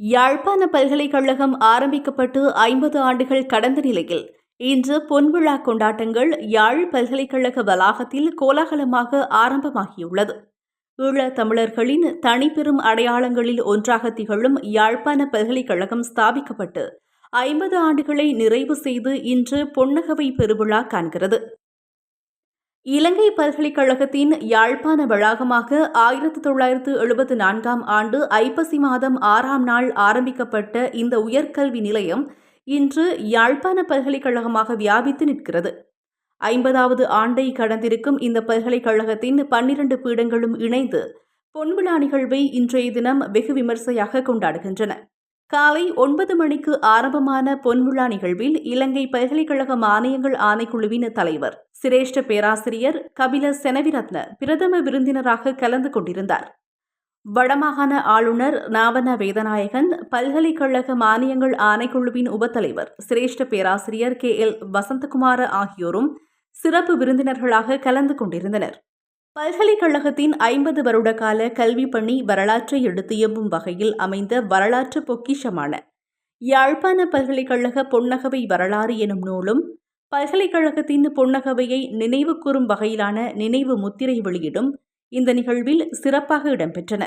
யாழ்ப்பாண பல்கலைக்கழகம் ஆரம்பிக்கப்பட்டு ஐம்பது ஆண்டுகள் கடந்த நிலையில் இன்று பொன்விழா கொண்டாட்டங்கள் யாழ் பல்கலைக்கழக வளாகத்தில் கோலாகலமாக ஆரம்பமாகியுள்ளது. ஈழ தமிழர்களின் தனிப்பெரும் அடையாளங்களில் ஒன்றாக திகழும் யாழ்ப்பாண பல்கலைக்கழகம் ஸ்தாபிக்கப்பட்டு ஐம்பது ஆண்டுகளை நிறைவு செய்து இன்று பொன்னகவை பெருவிழா காண்கிறது. இலங்கை பல்கலைக்கழகத்தின் யாழ்ப்பாண வளாகமாக ஆயிரத்தி தொள்ளாயிரத்து எழுபத்து நான்காம் ஆண்டு ஐப்பசி மாதம் ஆறாம் நாள் ஆரம்பிக்கப்பட்ட இந்த உயர்கல்வி நிலையம் இன்று யாழ்ப்பாண பல்கலைக்கழகமாக வியாபித்து நிற்கிறது. ஐம்பதாவது ஆண்டை கடந்திருக்கும் இந்த பல்கலைக்கழகத்தின் பன்னிரண்டு பீடங்களும் இணைந்து பொன்விழா நிகழ்வை இன்றைய தினம் வெகு விமர்சையாக கொண்டாடுகின்றன. காலை ஒன்பது மணிக்கு ஆரம்பமான பொன்விழா நிகழ்வில் இலங்கை பல்கலைக்கழக மானியங்கள் ஆணைக்குழுவின் தலைவர் சிரேஷ்ட பேராசிரியர் கபில செனவிரத்ன பிரதம விருந்தினராக கலந்து கொண்டிருந்தார். வடமாகாண ஆளுநர் நாவன வேதநாயகன் பல்கலைக்கழக மானியங்கள் ஆணைக்குழுவின் உபத்தலைவர் சிரேஷ்ட பேராசிரியர் கே எல் வசந்தகுமார ஆகியோரும் சிறப்பு விருந்தினர்களாக கலந்து கொண்டிருந்தனர். பல்கலைக்கழகத்தின் ஐம்பது வருட கால கல்வி பணி வரலாற்றை எடுத்தியம்பும் வகையில் அமைந்த வரலாற்று பொக்கிஷமான யாழ்ப்பாண பல்கலைக்கழக பொன்னகவை வரலாறு எனும் நூலும் பல்கலைக்கழகத்தின் பொன்னகவையை நினைவு கூறும் வகையிலான நினைவு முத்திரை வெளியிடும் இந்த நிகழ்வில் சிறப்பாக இடம்பெற்றன.